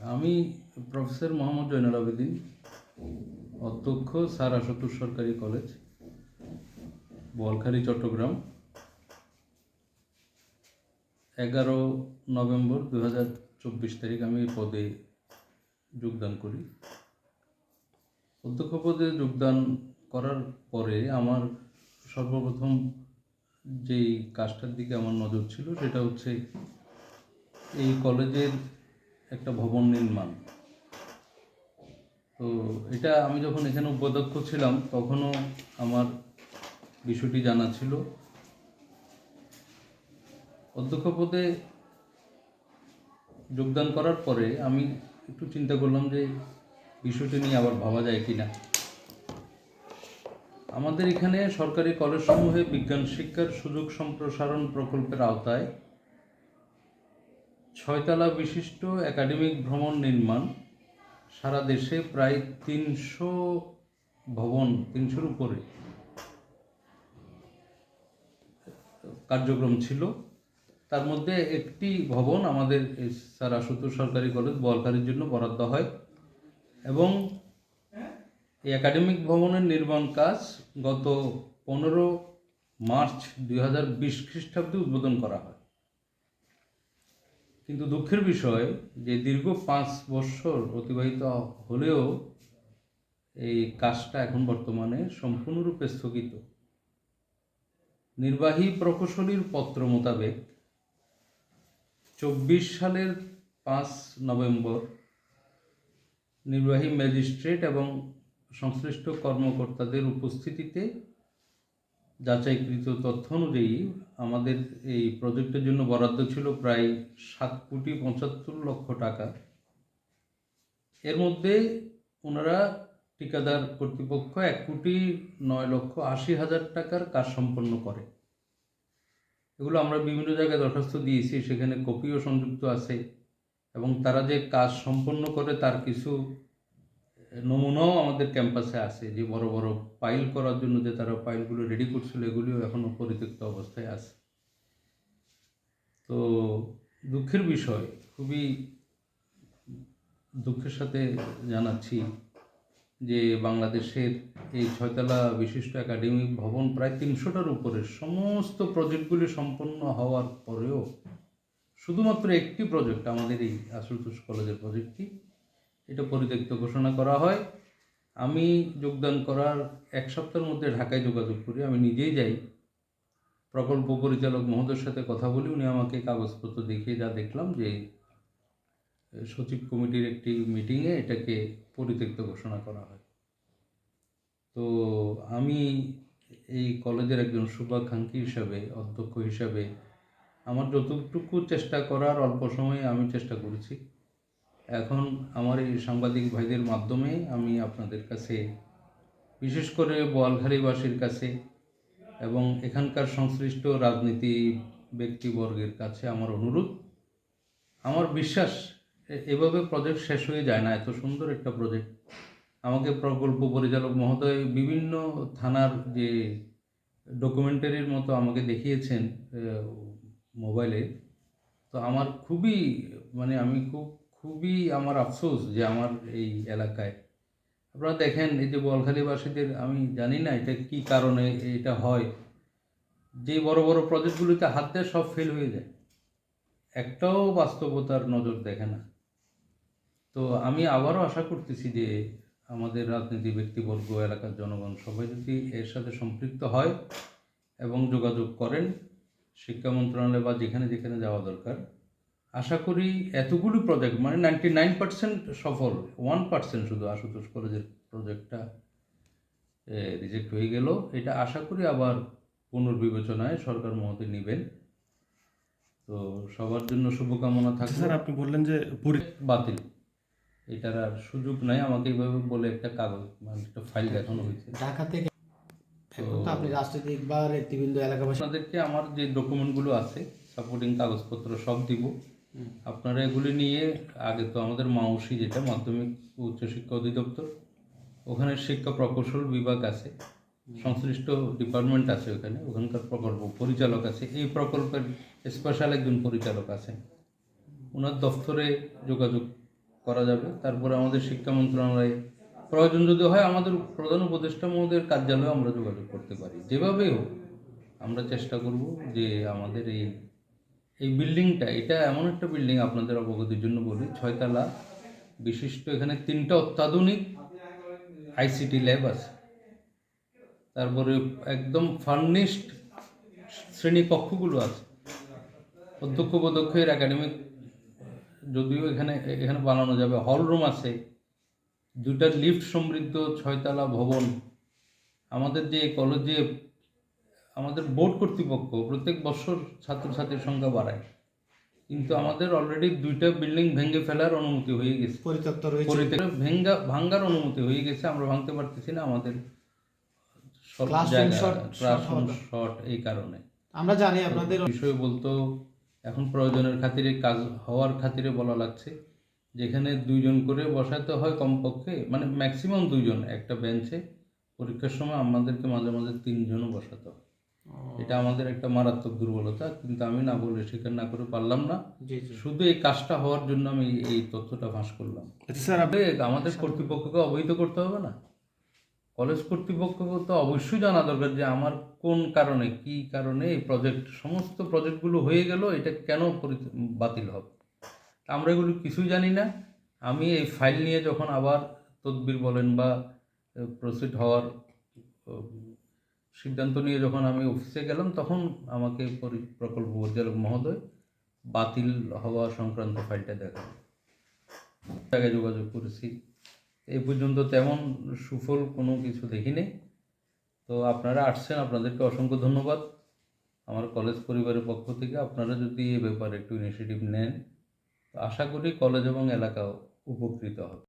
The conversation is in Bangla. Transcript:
আমি প্রফেসর মোহাম্মদ জয়নুল আবেদিন অধ্যক্ষ স্যার আশুতোষ সরকারি কলেজ, বোয়ালখালী, চট্টগ্রাম। এগারো নভেম্বর দু হাজার চব্বিশ তারিখ আমি এই পদে যোগদান করি। অধ্যক্ষ পদে যোগদান করার পরে আমার সর্বপ্রথম যেই কাজটার দিকে আমার নজর ছিল সেটা হচ্ছে এই কলেজের একটা ভবন নির্মাণ। তো এটা আমি যখন এখানে উপাধ্যক্ষ ছিলাম, তখনও আমার বিষয়টি জানা ছিল। অধ্যক্ষ পদে যোগদান করার পরে আমি একটু চিন্তা করলাম যে বিষয়টি নিয়ে আবার ভাবা যায় কি না আমাদের এখানে সরকারি কলেজসমূহে বিজ্ঞান শিক্ষার সুযোগ সম্প্রসারণ প্রকল্পের আওতায় ছয়তলা বিশিষ্ট একাডেমিক ভ্রমণ নির্মাণ। সারা দেশে প্রায় তিনশো ভবন, তিনশোর উপরে কার্যক্রম ছিল। তার মধ্যে একটি ভবন আমাদের স্যার আশুতোষ সরকারি কলেজ বোয়ালখালীর জন্য বরাদ্দ হয় এবং এই একাডেমিক ভবনের নির্মাণ কাজ গত পনেরো মার্চ দুই হাজার বিশ খ্রিস্টাব্দে উদ্বোধন করা হয়। কিন্তু দুঃখের বিষয় যে দীর্ঘ পাঁচ বছর অতিবাহিত হলেও এই কাজটা এখন বর্তমানে সম্পূর্ণরূপে স্থগিত। নির্বাহী প্রকৌশলীর পত্র মোতাবেক চব্বিশ সালের পাঁচ নভেম্বর নির্বাহী ম্যাজিস্ট্রেট এবং সংশ্লিষ্ট কর্মকর্তাদের উপস্থিতিতে যাচাইকৃত তথ্য অনুযায়ী আমাদের এই প্রজেক্টের জন্য বরাদ্দ ছিল প্রায় সাত কোটি পঁচাত্তর লক্ষ টাকা। এর মধ্যে ওনারা ঠিকাদার কর্তৃপক্ষ এক কোটি নয় লক্ষ আশি হাজার টাকার কাজ সম্পন্ন করে। এগুলো আমরা বিভিন্ন জায়গায় দরখাস্ত দিয়েছি, সেখানে কপিও সংযুক্ত আছে এবং তারা যে কাজ সম্পন্ন করে তার কিছু নমুনাও আমাদের ক্যাম্পাসে আছে যে বড় বড় পাইল করার জন্য যে তারা পাইলগুলো রেডি করছিল, এগুলিও এখনও পরিত্যক্ত অবস্থায় আছে। তো দুঃখের বিষয়, খুবই দুঃখের সাথে জানাচ্ছি যে বাংলাদেশের এই ছয়তলা বিশিষ্ট একাডেমিক ভবন প্রায় তিনশোটার উপরে সমস্ত প্রজেক্টগুলি সম্পন্ন হওয়ার পরেও শুধুমাত্র একটি প্রজেক্ট আমাদের এই আশুতোষ কলেজের প্রজেক্টটি এটা পরিত্যক্ত ঘোষণা করা হয়। আমি যোগদান করার এক সপ্তাহের মধ্যে ঢাকায় যোগাযোগ করি। আমি নিজেই যাই। প্রকল্প পরিচালক মহোদয়ের সাথে কথা বলি। উনি আমাকে কাগজপত্র দেখিয়ে যা দেখলাম যে, সচিব কমিটির একটি মিটিংয়ে এটাকে পরিত্যক্ত ঘোষণা করা হয়। তো আমি এই কলেজের একজন শুভাকাঙ্ক্ষী হিসাবে, অধ্যক্ষ হিসাবে আমার যতটুকু চেষ্টা করার অল্প সময়ে আমি চেষ্টা করেছি। এখন আমার এই সাংবাদিক ভাইদের মাধ্যমে আমি আপনাদের কাছে, বিশেষ করে বোয়ালখালীবাসীর কাছে এবং এখানকার সংশ্লিষ্ট রাজনীতি ব্যক্তিবর্গের কাছে আমার অনুরোধ। আমার বিশ্বাস এভাবে প্রজেক্ট শেষ হয়ে যায় না, এত সুন্দর একটা প্রজেক্ট আমাকে প্রকল্প পরিচালক মহোদয় বিভিন্ন থানার যে ডকুমেন্টারির মতো আমাকে দেখিয়েছেন মোবাইলে। তো আমার খুবই মানে আমি খুব খুবই আমার আফসোস যে আমার এই এলাকায়। আপনারা দেখেন, এই যে বলখালীবাসীদের, আমি জানি না এটা কি কারণে এটা হয়। যে বড় বড় প্রজেক্টগুলিতে হাত দিয়ে সব ফেল হয়ে যায়। একটাও বাস্তবতার নজর দেখে না। তো আমি আবারও আশা করতেছি যে আমাদের রাজনীতি ব্যক্তিবর্গ, এলাকার জনগণ সবাই যদি এর সাথে সম্পৃক্ত হয় এবং যোগাযোগ করেন, শিক্ষা মন্ত্রণালয় বা যেখানে যেখানে যাওয়া দরকার আশা করি এতগুলো প্রজেক্ট মানে নাইনটি নাইন পার্সেন্ট সফল ওয়ান পার্সেন্ট শুধু আশুতোষ কলেজের প্রজেক্টটা রিজেক্ট হয়ে গেল। এটা আশা করি আবার পুনর্বিবেচনায় সরকার মহোদয় নেবেন। তো সবার জন্য শুভকামনা থাকবে স্যার আপনি বললেন যে পরি- বাতিল। এটার আর সুযোগ নাই আমাকে এইভাবে বলে একটা কাগজ মানে একটা ফাইল দেখানো হয়েছে। ঢাকা থেকে আপনি রাজনৈতিক বা নেতৃবৃন্দ এলাকাবাসী আপনাদেরকে আমার যে ডকুমেন্টগুলো আছে সাপোর্টিং কাগজপত্র সব দিব। আপনারা এগুলি নিয়ে, আগে তো আমাদের মাউসি যেটা, মাধ্যমিক উচ্চশিক্ষা অধিদপ্তর, ওখানে শিক্ষা প্রকৌশল বিভাগ আছে, সংশ্লিষ্ট ডিপার্টমেন্ট আছে ওখানে, ওখানকার প্রকল্প পরিচালক আছে, এই প্রকল্পের স্পেশাল একজন পরিচালক আছেন। ওনার দফতরে যোগাযোগ করা যাবে, তারপরে আমাদের শিক্ষা মন্ত্রণালয়ে, প্রয়োজন যদি হয় আমাদের প্রধান উপদেষ্টা মহোদয়ের কার্যালয়ে আমরা যোগাযোগ করতে পারি। যেভাবেই হোক, আমরা চেষ্টা করব যে আমাদের এই এই বিল্ডিংটা, এটা এমন একটা বিল্ডিং আপনাদের অবগতির জন্য বলি, ছয়তলা, বিশিষ্ট এখানে তিনটা অত্যাধুনিক আইসিটি ল্যাব আছে। তারপরে একদম ফার্নিশড শ্রেণীকক্ষগুলো আছে। অধ্যক্ষ পদক্ষের একাডেমিক, যদিও এখানে এখানে বানানো যাবে, হল রুম আছে, দুটা লিফট সমৃদ্ধ ছয়তলা ভবন। আমাদের যে কলেজে আমাদের বোর্ড কর্তৃপক্ষ প্রত্যেক বছর ছাত্রছাত্রীর সংখ্যা বাড়ায়। কিন্তু আমাদের অলরেডি দুইটা বিল্ডিং ভেঙে ফেলার অনুমতি হয়ে গেছে। পরিত্যক্ত রয়েছে। ভেঙ্গা ভাঙ্গার অনুমতি হয়ে গেছে আমরা ভাঙতে পারতেছি না আমাদের শর্ট এই কারণে। আমরা জানি আপনাদের বিষয় বলতো এখন প্রয়োজনের খাতিরে কাজ হওয়ার খাতিরে বলা লাগছে যেখানে দুইজন করে বসাতে হয় কমপক্ষে মানে ম্যাক্সিমাম দুইজন একটা বেঞ্চে পরীক্ষার সময় আমাদেরকে মাঝে মাঝে তিনজনও বসাতে হয়। এটা আমাদের একটা মারাত্মক দুর্বলতা কিন্তু আমি না বলে স্বীকার না করে পারলাম না। শুধু এই কাজটা হওয়ার জন্য আমি এই তথ্যটা ফাঁস করলাম। আচ্ছা স্যার আমাদের কর্তৃপক্ষকে অবহিত করতে হবে না? কলেজ কর্তৃপক্ষকে তো অবশ্যই জানা দরকার যে আমার কোন কারণে কি কারণে এই প্রজেক্ট সমস্ত প্রজেক্টগুলো হয়ে গেল এটা কেন পরি- বাতিল হবে? তা আমরা এগুলো কিছুই জানি না। আমি এই ফাইল নিয়ে যখন আবার তদবির বলেন বা প্রসিড হওয়ার সিদ্ধান্ত নিয়ে যখন আমি অফিসে গেলাম, তখন আমাকে পরি- প্রকল্প পরিচালক মহোদয় বাতিল হওয়া সংক্রান্ত ফাইলটা দেখাল জায়গায় যোগাযোগ করেছি। এই পর্যন্ত তেমন সুফল কোনো কিছু দেখিনি। তো আপনারা আসছেন, আপনাদেরকে অসংখ্য ধন্যবাদ। আমার কলেজ পরিবারের পক্ষ থেকে আপনারা যদি এ ব্যাপারে একটু ইনিশিয়েটিভ নেন আশা করি কলেজ এবং এলাকাও উপকৃত হবে।